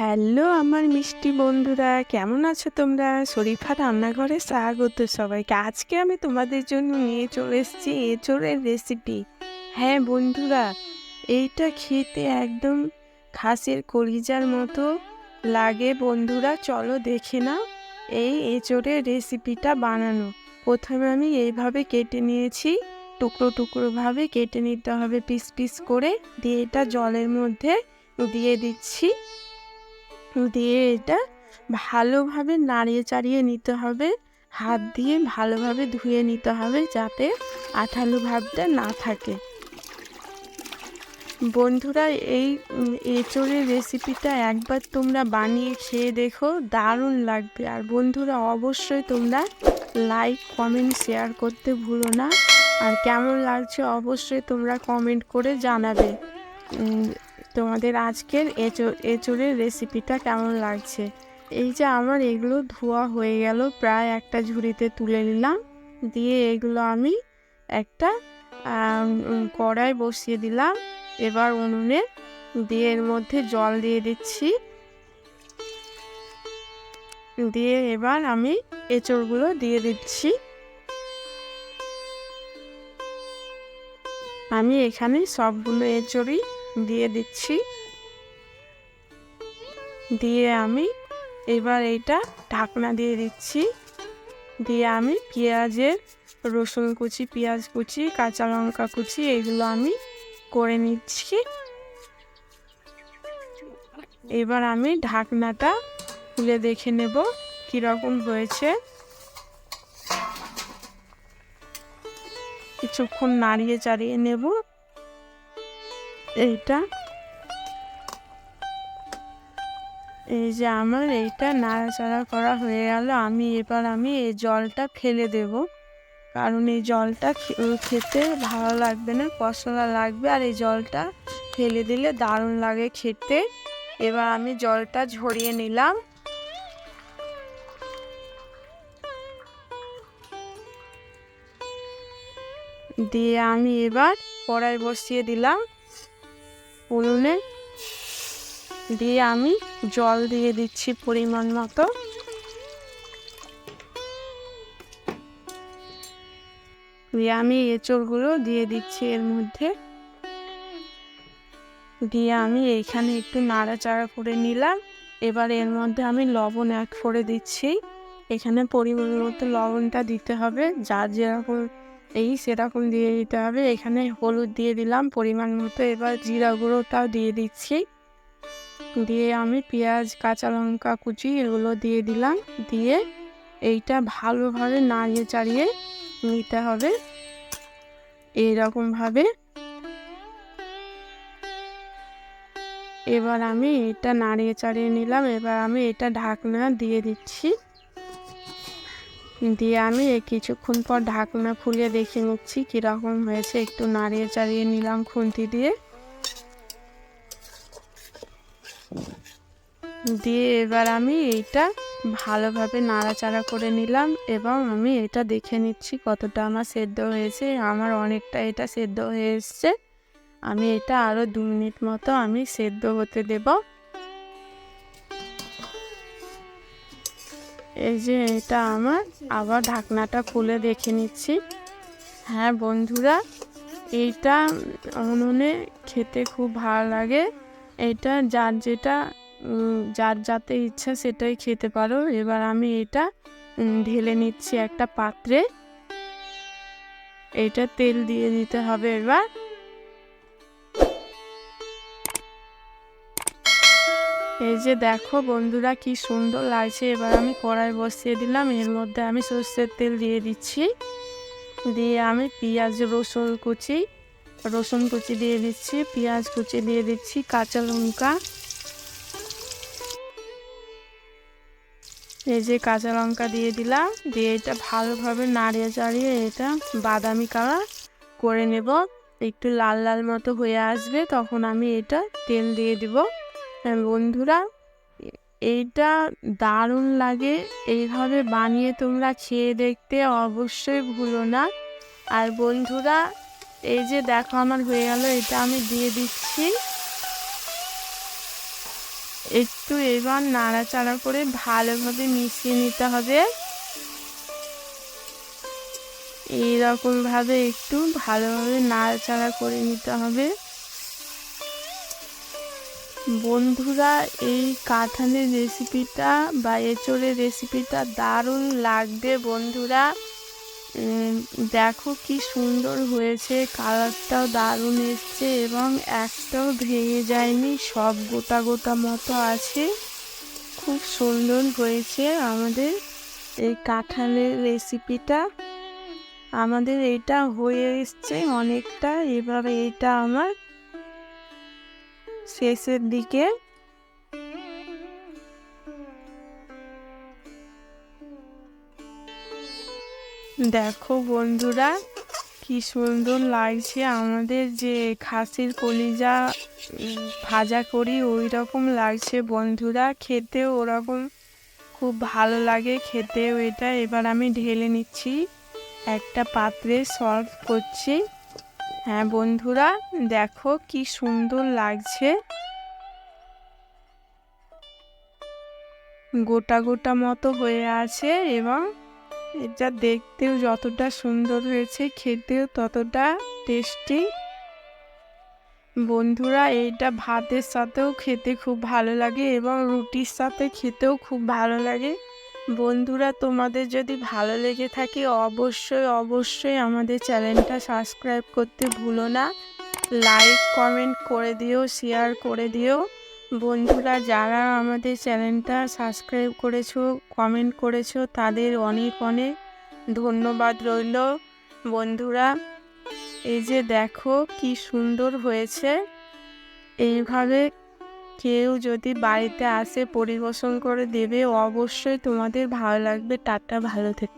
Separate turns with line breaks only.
Hello আমার মিষ্টি বন্ধুরা, কেমন আছো তোমরা? শরীফা রান্নাঘরে স্বাগত সবাইকে। আজকে আমি তোমাদের জন্য নিয়ে চলে এসেছি এঁচোড়ের রেসিপি হ্যাঁ বন্ধুরা, এইটা খেতে একদম খাসের কলিজার মতো লাগে বন্ধুরা, চলো দেখে নাও এই এঁচোড়ের রেসিপিটা বানানো। প্রথমে আমি এইভাবে কেটে নিয়েছি, টুকরো টুকরোভাবে কেটে নিতে হবে পিস পিস করে। দিয়ে এটা জলের মধ্যে দিয়ে দিচ্ছি। দিয়ে এটা ভালোভাবে নাড়িয়ে চাড়িয়ে নিতে হবে। হাত দিয়ে ভালোভাবে ধুয়ে নিতে হবে যাতে আঠালো ভাবটা না থাকে। বন্ধুরা, এই এঁচোড়ের রেসিপিটা একবার তোমরা বানিয়ে খেয়ে দেখো, দারুণ লাগবে। আর বন্ধুরা, অবশ্যই তোমরা লাইক, কমেন্ট, শেয়ার করতে ভুলো না। আর কেমন লাগছে অবশ্যই তোমরা কমেন্ট করে জানাবে। তোমাদের আজকের এঁচোড় এঁচোড়ের রেসিপিটা কেমন লাগছে? এই যে আমার এগুলো ধোয়া হয়ে গেল, প্রায় একটা ঝুড়িতে তুলে নিলাম। দিয়ে এগুলো আমি একটা কড়াই বসিয়ে দিলাম। এবার উনুনে দিয়ে এর মধ্যে জল দিয়ে দিচ্ছি। দিয়ে এবার আমি এঁচড়গুলো দিয়ে দিচ্ছি। আমি এখানে সবগুলো এঁচড়ই দিয়ে দিচ্ছি। দিয়ে আমি এবার এটা ঢাকনা দিয়ে দিচ্ছি। দিয়ে আমি পেঁয়াজের রসুন কুচি, পেঁয়াজ কুচি, কাঁচা লঙ্কা কুচি এগুলো আমি করে নিচ্ছি। এবার আমি ঢাকনাটা খুলে দেখে নেব কীরকম হয়েছে। কিছুক্ষণ নাড়িয়ে চাড়িয়ে নেব। এইটা। এই যে আমার এইটা নাড়াচাড়া করা হয়ে গেল, আমি এবার আমি এই জলটা ফেলে দেব। কারণ এই জলটা খেতে ভালো লাগবে না কষলা লাগবে, আর এই জলটা ফেলে দিলে দারুণ লাগে খেতে। এবার আমি জলটা ঝরিয়ে নিলাম। দিয়ে আমি এবার কড়াই বসিয়ে দিলাম। উনুনে দিয়ে আমি জল দিয়ে দিচ্ছি পরিমাণ মতো। দিয়ে আমি এঁচড়গুলো দিয়ে দিচ্ছি এর মধ্যে। দিয়ে আমি এইখানে একটু নাড়াচাড়া করে নিলাম। এবার এর মধ্যে আমি লবণ অ্যাড করে দিচ্ছি। এখানে পরিমাণ মতো লবণটা দিতে হবে। যার যেরকম এই সেরকম দিয়ে দিতে হবে। এখানে হলুদ দিয়ে দিলাম, পরিমাণ মতো। এবার জিরা গুঁড়োটাও দিয়ে দিচ্ছি। দিয়ে আমি পেঁয়াজ, কাঁচা লঙ্কা কুচি এগুলো দিয়ে দিলাম। দিয়ে এইটা ভালোভাবে নাড়িয়ে চাড়িয়ে নিতে হবে। এইরকমভাবে। এবার আমি এটা নাড়িয়ে চাড়িয়ে নিলাম। এবার আমি এটা ঢাকনা দিয়ে দিচ্ছি। দিয়ে আমি কিছুক্ষণ পর ঢাকনা খুলে দেখে নিচ্ছি কীরকম হয়েছে। একটু নাড়িয়ে চাড়িয়ে নিলাম খুন্তি দিয়ে। দিয়ে এবার আমি এইটা ভালোভাবে নাড়াচাড়া করে নিলাম এবং আমি এটা দেখে নিচ্ছি কতটা আমার সেদ্ধ হয়েছে। আমার অনেকটা এটা সেদ্ধ হয়ে এসছে। আমি এটা আরও দু মিনিট মতো আমি সেদ্ধ হতে দেব। এই যে এটা আমার, আবার ঢাকনাটা খুলে দেখে নিচ্ছি। হ্যাঁ বন্ধুরা, এইটা উনুনে খেতে খুব ভালো লাগে। এটা যার যেটা যার যাতে ইচ্ছা সেটাই খেতে পারো। এবার আমি এটা ঢেলে নিচ্ছি একটা পাত্রে। এটা তেল দিয়ে দিতে হবে এবার। এই যে দেখো বন্ধুরা কি সুন্দর লাগছে। এবার আমি কড়াই বসিয়ে দিলাম, এর মধ্যে আমি সর্ষের তেল দিয়ে দিচ্ছি। দিয়ে আমি পেঁয়াজ, রসুন কুচি রসুন কুচি দিয়ে দিচ্ছি, পেঁয়াজ কুচি দিয়ে দিচ্ছি, কাঁচা লঙ্কা। এই যে কাঁচা লঙ্কা দিয়ে দিলাম, দিয়ে এটা ভালোভাবে নাড়িয়ে চাড়িয়ে এটা বাদামি কালার করে নেব। একটু লাল লাল মতো হয়ে আসবে, তখন আমি এটা তেল দিয়ে দিব। বন্ধুরা এ- এইটা দারুণ লাগে। এইভাবে বানিয়ে তোমরা খেয়ে দেখতে অবশ্যই ভুলো না। আর বন্ধুরা, এই যে দেখো আমার হয়ে গেল, এটা আমি দিয়ে দিচ্ছি। একটু এবার নাড়াচাড়া করে ভালোভাবে মিশিয়ে নিতে হবে। এইরকম ভাবে একটু ভালোভাবে নাড়াচাড়া করে নিতে হবে। বন্ধুরা, এই কাঁঠালের রেসিপিটা বা এঁচড়ের রেসিপিটা দারুণ লাগবে বন্ধুরা। দেখো কি সুন্দর হয়েছে কালারটাও দারুণ এসছে এবং একটাও ভেঙে যায়নি, সব গোটা গোটা মতো আছে। খুব সুন্দর হয়েছে আমাদের এই কাঁঠালের রেসিপিটা আমাদের এটা হয়ে এসছে অনেকটা, এবারে এটা আমার শেষের দিকে। দেখো বন্ধুরা, কি সুন্দর লাগছে আমাদের যে খাসির কলিজা ভাজা করি ওই রকম লাগছে বন্ধুরা। খেতেও ওরকম খুব ভালো লাগে, খেতেও এটা। এবার আমি ঢেলে নিচ্ছি, একটা পাত্রে সলভ করছি। হ্যাঁ বন্ধুরা, দেখো কি সুন্দর লাগছে। গোটা গোটা মতো হয়ে আছে এবং এটা দেখতেও যতটা সুন্দর হয়েছে, খেতেও ততটা টেস্টি বন্ধুরা, এইটা ভাতের সাথেও খেতে খুব ভালো লাগে এবং রুটির সাথে খেতেও খুব ভালো লাগে। বন্ধুরা, তোমাদের যদি ভালো লেগে থাকে, অবশ্যই অবশ্যই আমাদের চ্যানেলটা সাবস্ক্রাইব করতে ভুলো না। লাইক, কমেন্ট করে দিও, শেয়ার করে দিও। বন্ধুরা, যারা আমাদের চ্যানেলটা সাবস্ক্রাইব করেছ, কমেন্ট করেছ, তাদের অনেক অনেক ধন্যবাদ রইল। বন্ধুরা, এই যে দেখো কি সুন্দর হয়েছে। এইভাবে কেউ যদি বাড়িতে আসে পরিবেশন করে দেবে অবশ্যই তোমাদের ভালো লাগবে। টাটা ভালো থেকে।